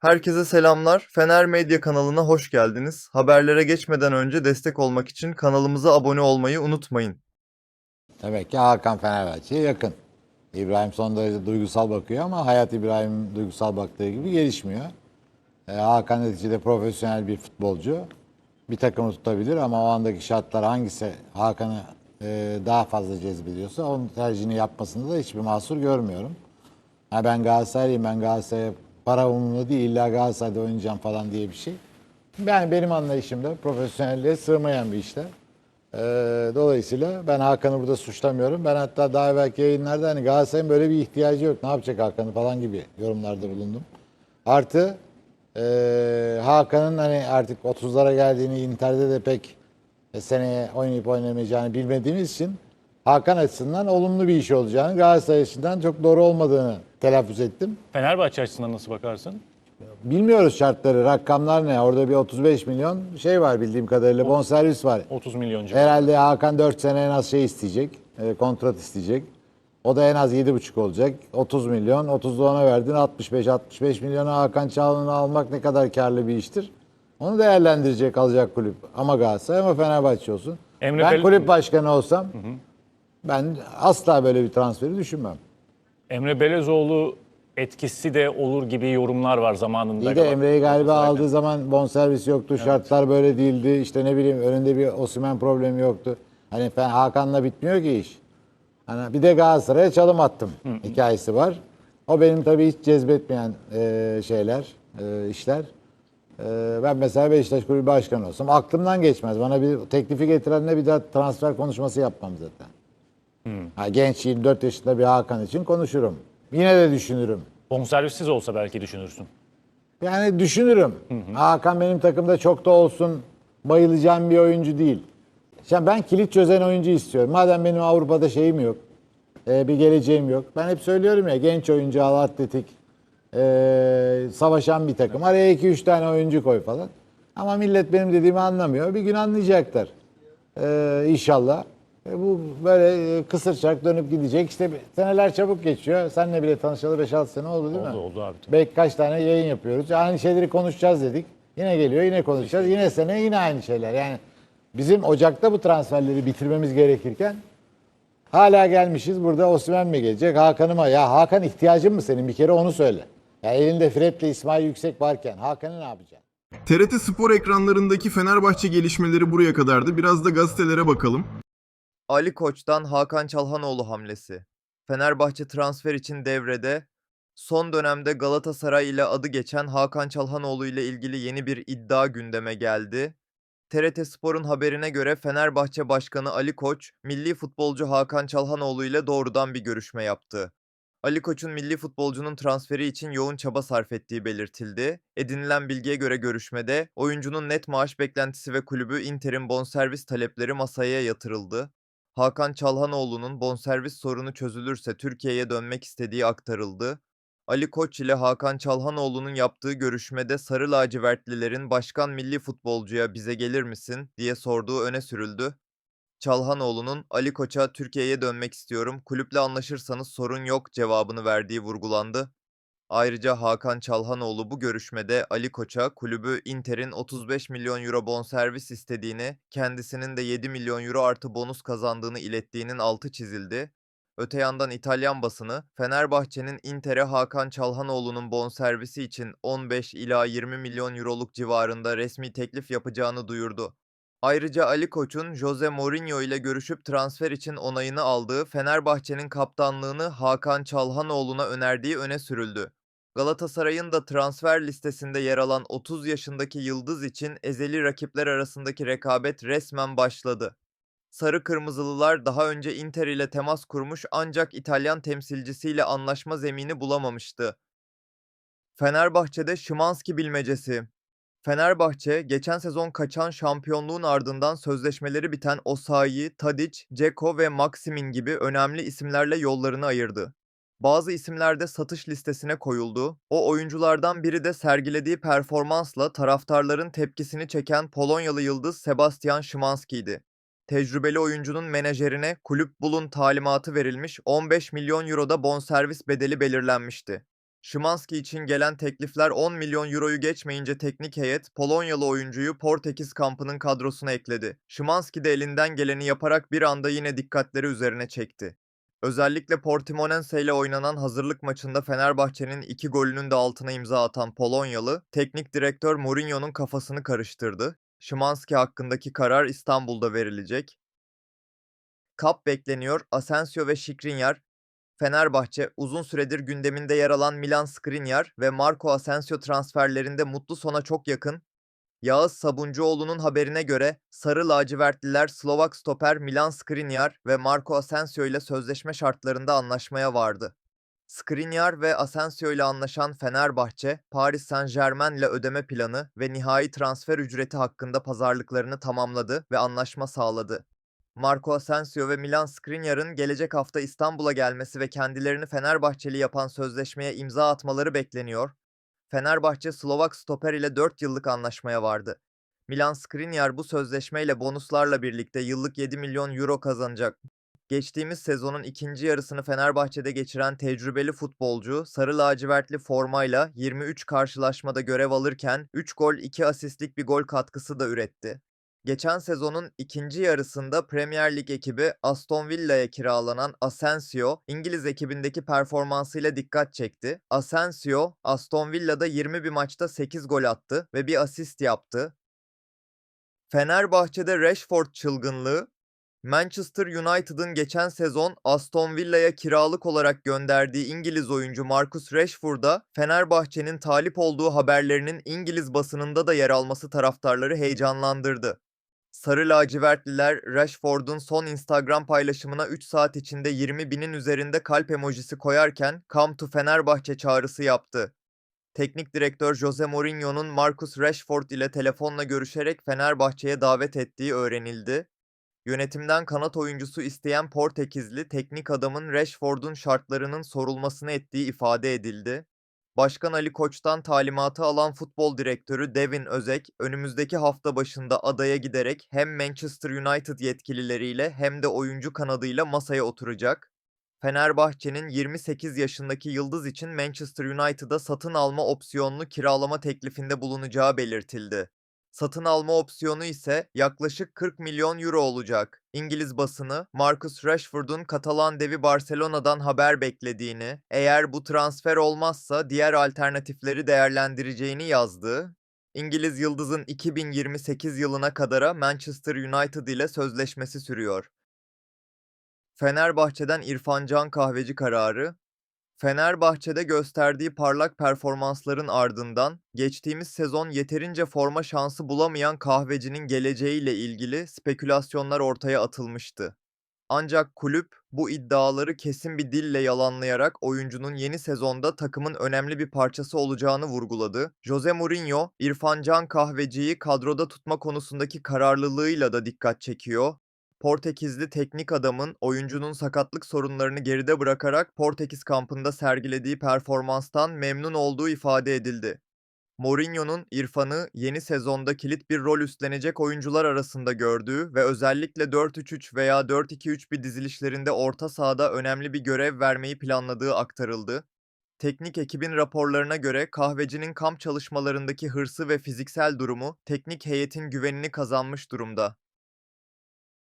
Herkese selamlar. Fener Medya kanalına hoş geldiniz. Haberlere geçmeden önce destek olmak için kanalımıza abone olmayı unutmayın. Demek ki Hakan Fenerbahçe'ye yakın. İbrahim son derece duygusal bakıyor ama hayat İbrahim duygusal baktığı gibi gelişmiyor. Ee, Hakan neticede profesyonel bir futbolcu. Bir takımı tutabilir ama o andaki şartlar hangisi Hakan'ı e, daha fazla cezbediyorsa onun tercihini yapmasında da hiçbir mahsur görmüyorum. Ben Galatasaraylıyım, ben Galatasaray'a para umurumda değil, illa Galatasaray'da oynayacağım falan diye bir şey. Yani benim anlayışımda profesyonelliğe sığmayan bir işler. Ee, dolayısıyla ben Hakan'ı burada suçlamıyorum. Ben hatta daha evvelki yayınlarda hani Galatasaray'ın böyle bir ihtiyacı yok. Ne yapacak Hakan'ı falan gibi yorumlarda bulundum. Artı e, Hakan'ın hani artık 30'lara geldiğini Inter'de de pek seneye oynayıp oynamayacağını bilmediğimiz için Hakan açısından olumlu bir iş olacağını, Galatasaray açısından çok doğru olmadığını telaffuz ettim. Fenerbahçe açısından nasıl bakarsın? Bilmiyoruz şartları, rakamlar ne? Orada bir 35 milyon şey var bildiğim kadarıyla bonservis var. 30 milyon civarı. Herhalde Hakan 4 sene en az şey isteyecek. e, kontrat isteyecek. O da en az 7,5 olacak. 30 milyon. 30 da ona verdin. 65 65 milyona Hakan Çağlan'ı almak ne kadar karlı bir iştir. Onu değerlendirecek alacak kulüp. Ama Galatasaray ama Fenerbahçe olsun. Emre ben Bel- kulüp başkanı olsam ben asla böyle bir transferi düşünmem. Emre Belezoğlu etkisi de olur gibi yorumlar var zamanında. İyi de Emre'yi galiba aldığı zaman bonservis yoktu, şartlar böyle değildi. İşte ne bileyim önünde bir Osimhen problemi yoktu. Hani ben Hakan'la bitmiyor ki iş. Hani bir de Galatasaray'a çalım attım hikayesi var. O benim tabii hiç cezbetmeyen e, şeyler, e, işler. E, ben mesela Beşiktaş Kulübü Başkanı olsam aklımdan geçmez. Bana bir teklifi getirenle bir daha transfer konuşması yapmam zaten. Ha, genç 24 yaşında bir Hakan için konuşurum. Yine de düşünürüm. Bonservissiz olsa belki düşünürsün. Yani düşünürüm. Hakan benim takımda çok da olsun bayılacağım bir oyuncu değil. Şimdi ben kilit çözen oyuncu istiyorum. Madem benim Avrupa'da şeyim yok, e, bir geleceğim yok. Ben hep söylüyorum ya genç oyuncu al atletik, e, savaşan bir takım. Araya 2-3 tane oyuncu koy falan. Ama millet benim dediğimi anlamıyor. Bir gün anlayacaklar. E, inşallah. E, bu böyle e, kısır çark dönüp gidecek. İşte seneler çabuk geçiyor. Seninle bile tanışalı 5-6 sene oldu değil mi? Oldu oldu abi. Belki kaç tane yayın yapıyoruz. Aynı şeyleri konuşacağız dedik. Yine geliyor, yine konuşacağız. Yine sene yine aynı şeyler. Yani bizim Ocak'ta bu transferleri bitirmemiz gerekirken hala gelmişiz. Burada Osimhen mi gelecek, Hakan'ı mı? Ya Hakan ihtiyacın mı senin? Bir kere onu söyle. Ya elinde Fred'le İsmail Yüksek varken Hakan'ı ne yapacaksın? TRT Spor ekranlarındaki Fenerbahçe gelişmeleri buraya kadardı. Biraz da gazetelere bakalım. Ali Koç'tan Hakan Çalhanoğlu hamlesi. Fenerbahçe transfer için devrede. Son dönemde Galatasaray ile adı geçen Hakan Çalhanoğlu ile ilgili yeni bir iddia gündeme geldi. TRT Spor'un haberine göre Fenerbahçe Başkanı Ali Koç, milli futbolcu Hakan Çalhanoğlu ile doğrudan bir görüşme yaptı. Ali Koç'un milli futbolcunun transferi için yoğun çaba sarf ettiği belirtildi. Edinilen bilgiye göre görüşmede oyuncunun net maaş beklentisi ve kulübü Inter'in bonservis talepleri masaya yatırıldı. Hakan Çalhanoğlu'nun bonservis sorunu çözülürse Türkiye'ye dönmek istediği aktarıldı. Ali Koç ile Hakan Çalhanoğlu'nun yaptığı görüşmede Sarı lacivertlilerin başkan milli futbolcuya bize gelir misin diye sorduğu öne sürüldü. Çalhanoğlu'nun Ali Koç'a Türkiye'ye dönmek istiyorum, kulüple anlaşırsanız sorun yok cevabını verdiği vurgulandı. Ayrıca Hakan Çalhanoğlu bu görüşmede Ali Koç'a kulübü Inter'in 35 milyon euro bonservis istediğini, kendisinin de 7 milyon euro artı bonus kazandığını ilettiğinin altı çizildi. Öte yandan İtalyan basını Fenerbahçe'nin Inter'e Hakan Çalhanoğlu'nun bonservisi için 15 ila 20 milyon euroluk civarında resmi teklif yapacağını duyurdu. Ayrıca Ali Koç'un Jose Mourinho ile görüşüp transfer için onayını aldığı Fenerbahçe'nin kaptanlığını Hakan Çalhanoğlu'na önerdiği öne sürüldü. Galatasaray'ın da transfer listesinde yer alan 30 yaşındaki yıldız için ezeli rakipler arasındaki rekabet resmen başladı. Sarı Kırmızılılar daha önce Inter ile temas kurmuş ancak İtalyan temsilcisiyle anlaşma zemini bulamamıştı. Fenerbahçe'de Şimanski bilmecesi. Fenerbahçe, geçen sezon kaçan şampiyonluğun ardından sözleşmeleri biten Osayi, Tadic, Dzeko ve Maximin gibi önemli isimlerle yollarını ayırdı. Bazı isimler de satış listesine koyuldu. O oyunculardan biri de sergilediği performansla taraftarların tepkisini çeken Polonyalı yıldız Sebastian Szymanski'ydi. Tecrübeli oyuncunun menajerine kulüp bulun talimatı verilmiş 15 milyon euroda bonservis bedeli belirlenmişti. Szymanski için gelen teklifler 10 milyon euroyu geçmeyince teknik heyet Polonyalı oyuncuyu Portekiz kampının kadrosuna ekledi. Szymanski de elinden geleni yaparak bir anda yine dikkatleri üzerine çekti. Özellikle Portimonense ile oynanan hazırlık maçında Fenerbahçe'nin iki golünün de altına imza atan Polonyalı, teknik direktör Mourinho'nun kafasını karıştırdı. Szymanski hakkındaki karar İstanbul'da verilecek. Kap bekleniyor. Asensio ve Skriniar Fenerbahçe uzun süredir gündeminde yer alan Milan Skriniar ve Marco Asensio transferlerinde mutlu sona çok yakın. Yağız Sabuncuoğlu'nun haberine göre Sarı lacivertliler Slovak stoper Milan Skriniar ve Marco Asensio ile sözleşme şartlarında anlaşmaya vardı. Skriniar ve Asensio ile anlaşan Fenerbahçe, Paris Saint-Germain ile ödeme planı ve nihai transfer ücreti hakkında pazarlıklarını tamamladı ve anlaşma sağladı. Marco Asensio ve Milan Skriniar'ın gelecek hafta İstanbul'a gelmesi ve kendilerini Fenerbahçeli yapan sözleşmeye imza atmaları bekleniyor. Fenerbahçe Slovak stoper ile 4 yıllık anlaşmaya vardı. Milan Skriniar bu sözleşmeyle bonuslarla birlikte yıllık 7 milyon euro kazanacak. Geçtiğimiz sezonun ikinci yarısını Fenerbahçe'de geçiren tecrübeli futbolcu sarı lacivertli formayla 23 karşılaşmada görev alırken 3 gol 2 asistlik bir gol katkısı da üretti. Geçen sezonun ikinci yarısında Premier Lig ekibi Aston Villa'ya kiralanan Asensio, İngiliz ekibindeki performansıyla dikkat çekti. Asensio, Aston Villa'da 20 bir maçta 8 gol attı ve bir asist yaptı. Fenerbahçe'de Rashford çılgınlığı, Manchester United'ın geçen sezon Aston Villa'ya kiralık olarak gönderdiği İngiliz oyuncu Marcus Rashford'a Fenerbahçe'nin talip olduğu haberlerinin İngiliz basınında da yer alması taraftarları heyecanlandırdı. Sarı lacivertliler Rashford'un son Instagram paylaşımına 3 saat içinde 20 binin üzerinde kalp emojisi koyarken Come to Fenerbahçe çağrısı yaptı. Teknik direktör Jose Mourinho'nun Marcus Rashford ile telefonla görüşerek Fenerbahçe'ye davet ettiği öğrenildi. Yönetimden kanat oyuncusu isteyen Portekizli teknik adamın Rashford'un şartlarının sorulmasını ettiği ifade edildi. Başkan Ali Koç'tan talimatı alan futbol direktörü Devin Özek, önümüzdeki hafta başında adaya giderek hem Manchester United yetkilileriyle hem de oyuncu kanadıyla masaya oturacak. Fenerbahçe'nin 28 yaşındaki yıldız için Manchester United'a satın alma opsiyonlu kiralama teklifinde bulunacağı belirtildi. Satın alma opsiyonu ise yaklaşık 40 milyon euro olacak. İngiliz basını Marcus Rashford'un Katalan devi Barcelona'dan haber beklediğini, eğer bu transfer olmazsa diğer alternatifleri değerlendireceğini yazdı. İngiliz yıldızın 2028 yılına kadara Manchester United ile sözleşmesi sürüyor. Fenerbahçe'den İrfan Can Kahveci kararı Fenerbahçe'de gösterdiği parlak performansların ardından geçtiğimiz sezon yeterince forma şansı bulamayan Kahveci'nin geleceğiyle ilgili spekülasyonlar ortaya atılmıştı. Ancak kulüp bu iddiaları kesin bir dille yalanlayarak oyuncunun yeni sezonda takımın önemli bir parçası olacağını vurguladı. Jose Mourinho, İrfan Can Kahveci'yi kadroda tutma konusundaki kararlılığıyla da dikkat çekiyor. Portekizli teknik adamın oyuncunun sakatlık sorunlarını geride bırakarak Portekiz kampında sergilediği performanstan memnun olduğu ifade edildi. Mourinho'nun İrfan'ı yeni sezonda kilit bir rol üstlenecek oyuncular arasında gördüğü ve özellikle 4-3-3 veya 4-2-3-1 dizilişlerinde orta sahada önemli bir görev vermeyi planladığı aktarıldı. Teknik ekibin raporlarına göre kahvecinin kamp çalışmalarındaki hırsı ve fiziksel durumu teknik heyetin güvenini kazanmış durumda.